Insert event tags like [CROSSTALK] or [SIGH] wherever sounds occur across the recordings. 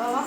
బావా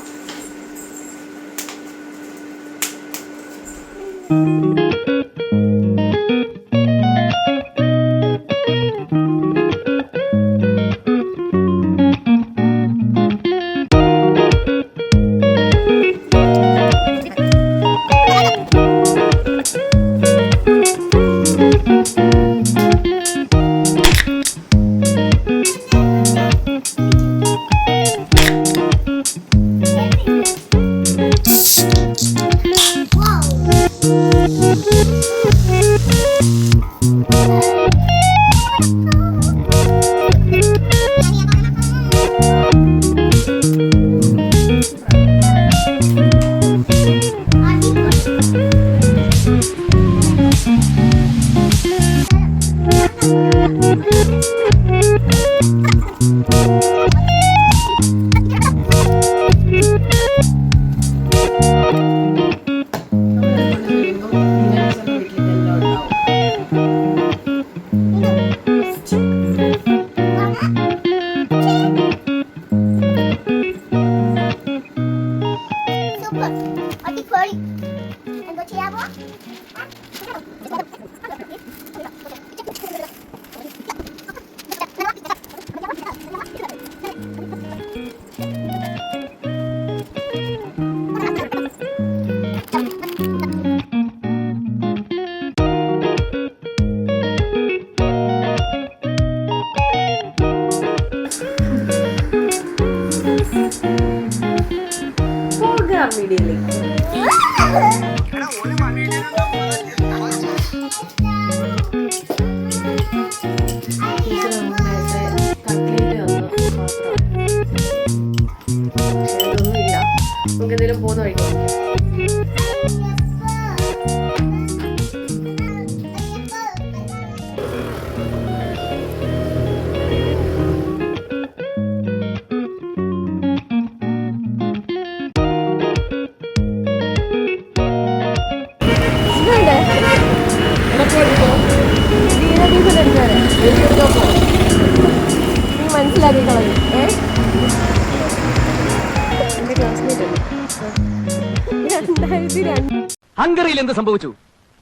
ഹംഗറിയിൽ എന്ത് സംഭവിച്ചു?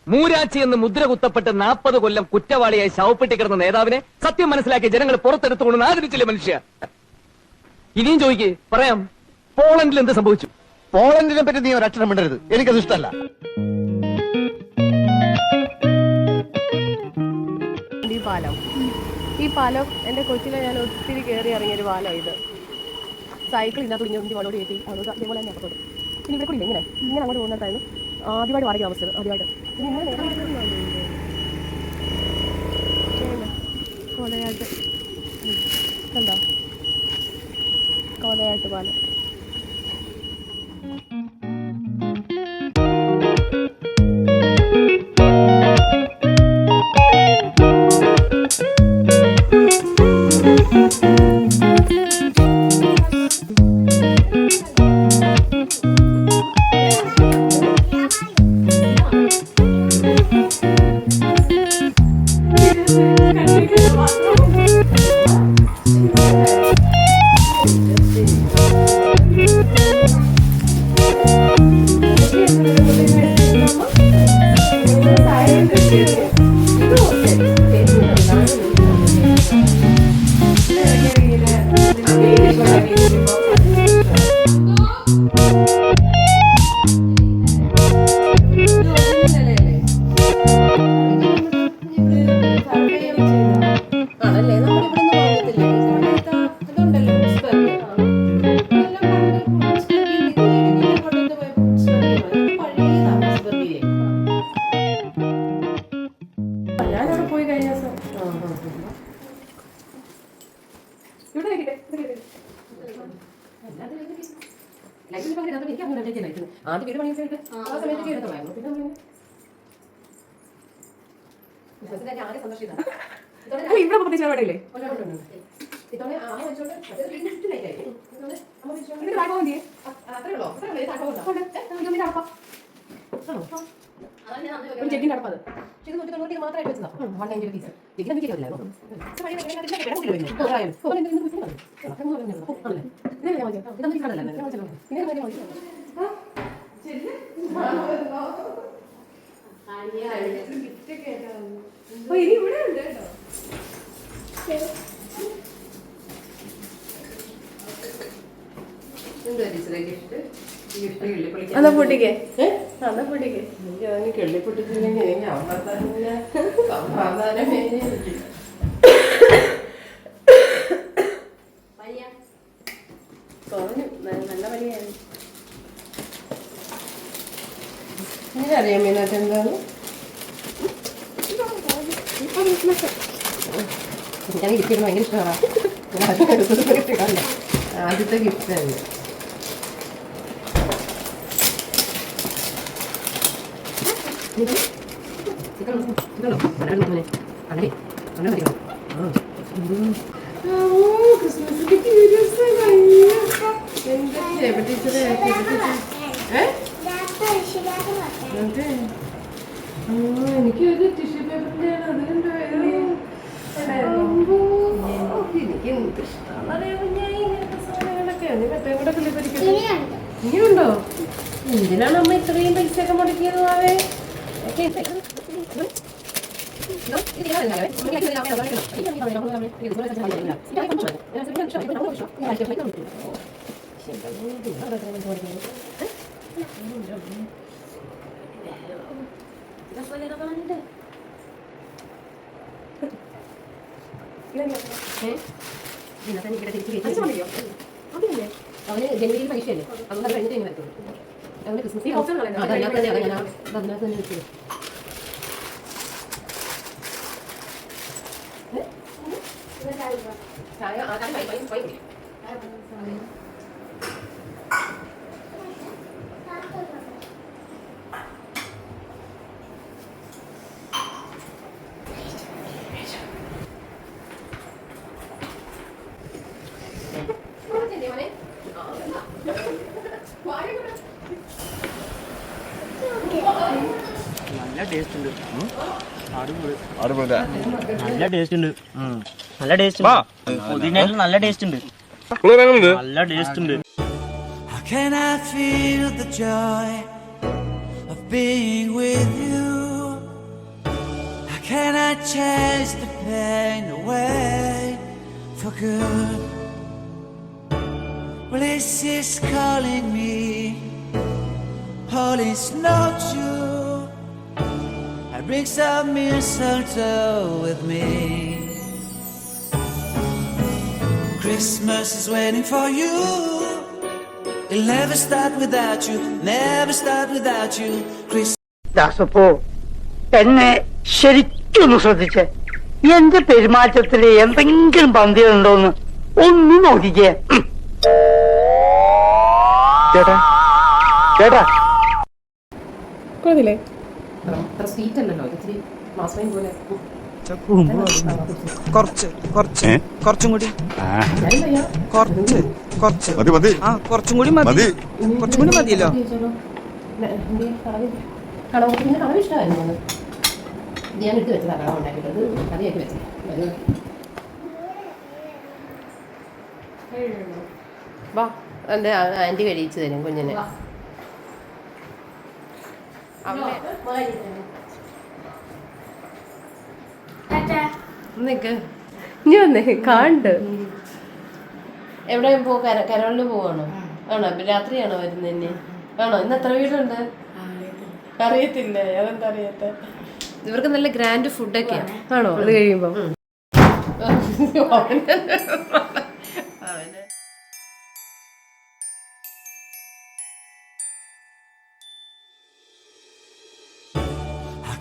മൂരാച്ചി എന്ന് മുദ്ര കുത്തപ്പെട്ട് നാൽപ്പത് കൊല്ലം കുറ്റവാളിയായി ശവപ്പെട്ടി കിടന്ന നേതാവിനെ സത്യം മനസ്സിലാക്കി ജനങ്ങൾ പുറത്തെടുത്തുകൊണ്ട് ആദരിച്ചില്ലേ മനുഷ്യ? ഇനിയും ചോദിക്ക് പറയാം പോളണ്ടിൽ എന്ത് സംഭവിച്ചു? പോളണ്ടിനെ പറ്റി നീ ഒരക്ഷരം മിണ്ടരുത്. എനിക്കത് ഇഷ്ടമല്ല. ഈ പാലം. ഈ പാലം എന്റെ കൊച്ചിലെ ഞാൻ ഒത്തിരി കയറി ഇറങ്ങിയൊരു പാലം ഇത്. സൈക്കിൾ ഇതിനകത്ത് ഇങ്ങനെ വളോട് കയറ്റി അതുകൊണ്ട് അതേപോലെ തന്നെ അപ്പുറത്തോട്ട്. പിന്നെ ഇവിടെ കൂടി എങ്ങനെ ഇങ്ങനെ? ഇങ്ങനെ അങ്ങോട്ട് പോകുന്നിട്ടായിരുന്നു ആദ്യമായിട്ട് വാടക താമസിച്ചത് ആദ്യമായിട്ട്. കൊലയാട്ട്. കണ്ടോ? കോലയാട്ട് പാലം ഒരു ജഗ്ഗിന്റെ അടപ്പാ അത്. പക്ഷേ ഇത് നൂറ്റി തൊണ്ണൂറ് രൂപ മാത്രമായിട്ട് വെച്ചതാ. One ninety rupees rupees. ജഗ്ഗിന് അഞ്ച് ഇനി ഇവിടെ ഉണ്ട് കേട്ടോ. അതാ പൊട്ടിക്കേ? അതാ പൊട്ടിക്കേ. കുറഞ്ഞു നല്ല വലിയ അറിയാം മീനാട്ട് എന്താണ് ഞാൻ ഗിഫ്റ്റ് ഭയങ്കര ഇഷ്ടമാണ്. [LAUGHS] ആദ്യത്തെ ഗിഫ്റ്റ്. ആ, എനിക്ക് ഒരു ടിഷ്യൂ എനിക്ക് എന്ത് ഇഷ്ടമാണ് ഞാൻ ഇങ്ങനത്തെ സാധനങ്ങളൊക്കെ നീ മറ്റേ കൂടെ കിളിപ്പരിക്കട്ടെ ഇനിയുണ്ടോ എന്തിനാണ് അമ്മ ഇത്രയും പൈസ ഒക്കെ മുടക്കിയത് മാവേ അവന് ജനുവരിയിൽ പരീക്ഷയല്ലേ അതുകൊണ്ട് അത് കഴിഞ്ഞിട്ട് ഇനി വരത്തുള്ളൂ അവന് ക്രിസ്മസ് അതിനകത്ത് തന്നെ ഞാൻ അതിനകത്ത് തന്നെ വെച്ചത് ചായ ആ ചായ വൈ- വൈ- വൈ കുടി. ഇല്ലേ മോനെ? ആ, വേണ്ട. വായ കൂടെ. നല്ല ടേസ്റ്റ് ഉണ്ട് അടുപ്പില്ല നല്ല ടേസ്റ്റ് ഉണ്ട് നല്ല ടേസ്റ്റ് ഉണ്ട് പുതിനയിൽ നല്ല ടേസ്റ്റ് ഉണ്ട് നല്ല ടേസ്റ്റ് ഉണ്ട് How can I feel the joy of being with you? How can I chase the pain away for good? Well, this is calling me. All is not true. I bring some mistletoe with me. Christmas is waiting for you. It'll never start without you, never start without you. Christmas. ദാസപ്പോ എന്നെ ശരിക്കൊന്ന് ശ്രദ്ധിച്ചേ എന്റെ പെരുമാറ്റത്തില് എന്തെങ്കിലും പന്തികളുണ്ടോന്ന് ഒന്ന് നോക്കിക്കേ ഉം. ചേട്ടാ ചേട്ടാ കൊള്ളില്ലേ അത്ര സ്വീറ്റ് അല്ലല്ലോ. ഇത്തിരി മാസ്മൈൻ പോലെ. കുറച്ച് കുറച്ച്. കുറച്ചും കൂടി. കുറച്ച് കുറച്ച്. മതി മതി. ആ കുറച്ചും കൂടി മതി. മതി. കുറച്ചും കൂടി മതിയല്ലോ. ഇഷ്ടമായിരുന്നു ഞാൻ വെച്ചതാണ് കറിയാക്കി വെച്ചത്. വാ എന്റെ ആന്റി കഴിച്ചു തരും കുഞ്ഞിനെ. നിക്ക്. ഇനി വന്നേ കാണ്ട്. എവിടെ പോ കര- കരോളിന് പോവാണോ? ആണോ? രാത്രിയാണോ വരുന്നത് ഇനി ആണോ? ഇന്ന് എത്ര വീടുണ്ട്? അറിയത്തില്ല? അതെന്താ അറിയാത്ത? ഇവർക്ക് നല്ല ഗ്രാൻഡ് ഫുഡൊക്കെയാ ആണോ? അത് കഴിയുമ്പോ.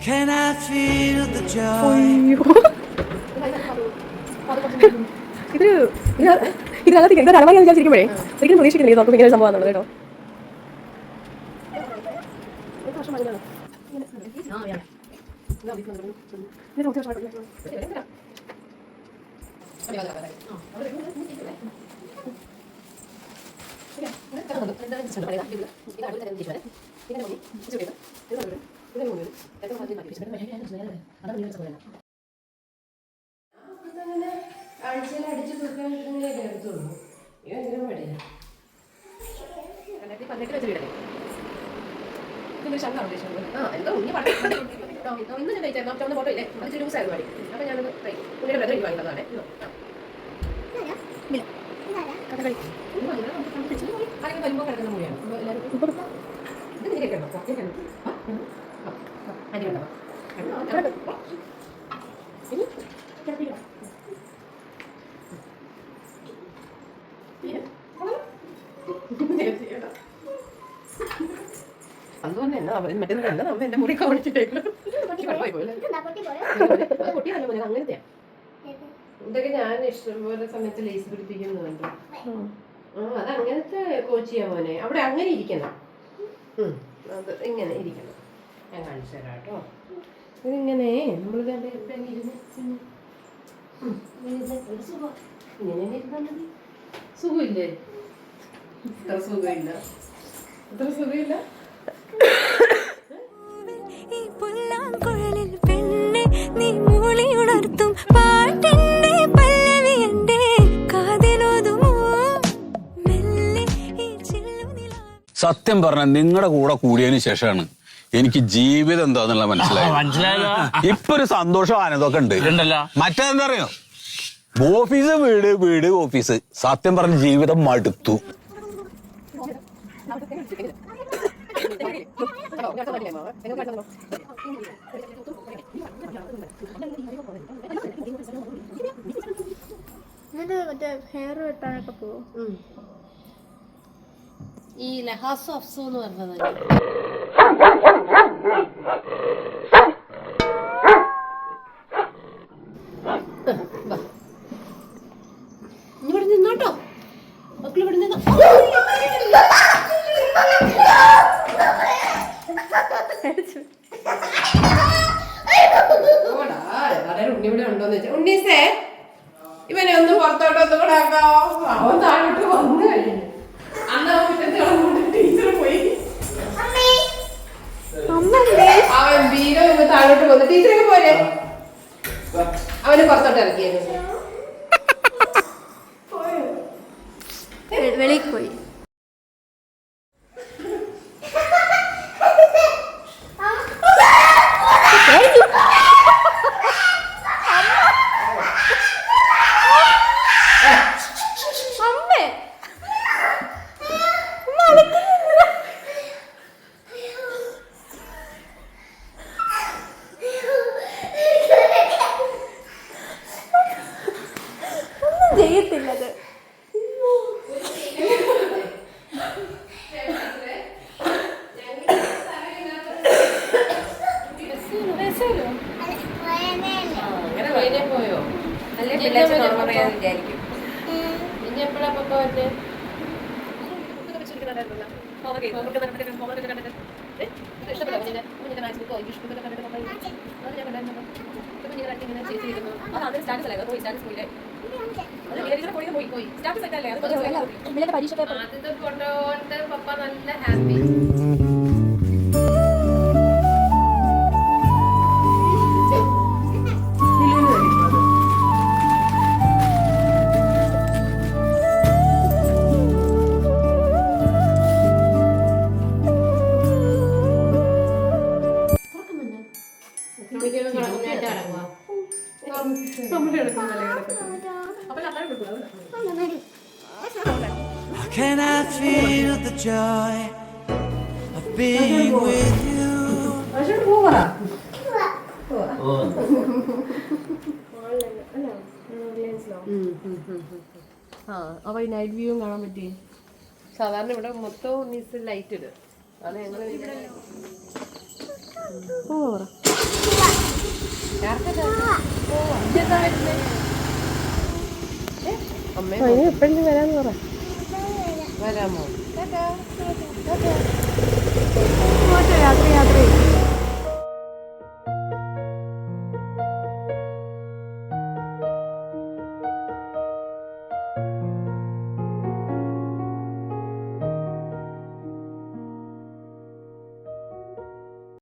Can I feel the joy? ഇതൊരു ഇത് ഇതിനകത്ത് എന്താ അളവായി വിചാരിച്ചിരിക്കുമ്പോഴേ ഒരിക്കലും പ്രതീക്ഷിക്കുന്നില്ല നമുക്ക് ഇങ്ങനെ ഒരു സംഭവം എന്നുള്ളത് കേട്ടോ ആഴ്ചയിൽ അടിച്ചു തീർക്കാൻ എടുത്തോളൂ ഭയങ്കര മടിയാ നെറ്റ് വെച്ച് വീടല്ലേ ഇതൊരു? ശങ്കാണ് ഉദ്ദേശിക്കുന്നത് ആ എന്തോ ഉണ്ണി പറഞ്ഞു ഇന്ന് ഞാൻ കഴിച്ചായിരുന്നു ചുവന്ന ഫോട്ടോ ഇല്ലേ അത് ഇച്ചിരി ലൂസായിരുന്നു പാടി അപ്പൊ ഞാനത് ഉണ്ണിയുടെ ബ്രദർ എനിക്ക് വാങ്ങിത്തതാണ് ആരെങ്കിലും വരുമ്പോൾ കിടക്കുന്ന അപ്പോൾ എല്ലാവരും ഇത് നീ കേൾക്കണം കേൾക്കണം അരി കണ്ടോ ഇനി കിടപ്പില്ല അതുകൊണ്ട് തന്നെ അവൻ മറ്റേ നല്ല നമ്മ എന്റെ മുറി കാണിച്ചിട്ടേക്ക് അങ്ങനത്തെ ഇതൊക്കെ ഞാൻ ഇഷ്ടംപോലെ സമയത്ത് ലേസ് പിടിപ്പിക്കുന്നുണ്ട്. ആ അത് അങ്ങനത്തെ കോച്ചിയാ മോനെ. അവിടെ അങ്ങനെ ഇരിക്കണം. അത് ഇങ്ങനെ ഇരിക്കണം. ഞാൻ കാണിച്ചു തരാം കേട്ടോ. ഇതിങ്ങനെ നമ്മൾ ഇങ്ങനെ മതി സുഖമില്ലേ? ഇത്ര സുഖമില്ല. ഇത്ര സുഖമില്ല? ഈ പുല്ലാങ്കുഴലിൽ പെണ്ണെ നീ മൂളി പാട്ടിന്റെ പല്ലവി എന്റെ കാതിലോതുമോ മെല്ലെ ഈ ചില്ലുനിലാ സത്യം പറഞ്ഞ നിങ്ങളുടെ കൂടെ കൂടിയതിന് ശേഷമാണ് എനിക്ക് ജീവിതം എന്താന്നുള്ള മനസ്സിലായത്. മനസ്സിലായല്ലോ ഇപ്പൊ ഒരു സന്തോഷം ആനന്ദമൊക്കെ ഉണ്ട്. ഉണ്ടല്ലോ മറ്റേതെന്താ അറിയോ ഓഫീസ് വീട് വീട് ഓഫീസ്. സത്യം പറഞ്ഞ ജീവിതം മടുത്തു. ഹെയർ വെട്ടാനൊക്കെ പോകും ഈ ലഹാസ് അഫ്സു എന്ന് പറഞ്ഞത് ഇവിടെ നിന്നോട്ടോ മക്കൾ ഇവിടെ നിന്നോ. ഓടാ, ആരുടെ ഉണ്ണി ഇവിടെ ഉണ്ടോന്ന് വെച്ചാ ഉണ്ണീസേ ഇവനെ ഒന്ന് പുറത്തോട്ട് ഒന്ന് കൂടെ ആക്കാവോ അവൻ താഴോട്ട് വന്നു കഴിഞ്ഞു. അന്ന് അവൻ അവൻ ഒന്ന് താഴോട്ട് പോകുന്നു ടീച്ചറൊക്കെ പോലെ അവന് പുറത്തോട്ട് ഇറക്കിയായിരുന്നു വെളിയിൽ പോയി അമ്മേ ഒന്നും ചെയ്യത്തില്ലത് അങ്ങനെ വൈകിട്ടേ പോയോ അല്ലേ വിചാരിക്കും. ഇനി എപ്പോഴാ പപ്പ വന്നെ പരീക്ഷ പേപ്പർ. പപ്പ നല്ല കൊണ്ട് പപ്പ നല്ല can I feel the joy of being with you? ആ അപ്പൊ ഈ നൈറ്റ് വ്യൂവും കാണാൻ പറ്റി? സാധാരണ ഇവിടെ മൊത്തം മിസ് ലൈറ്റ് ഇട്. അത് ഞങ്ങൾ എപ്പോഴും വരാന്ന്? പറ വരാമോ യാത്ര ചെയ്യും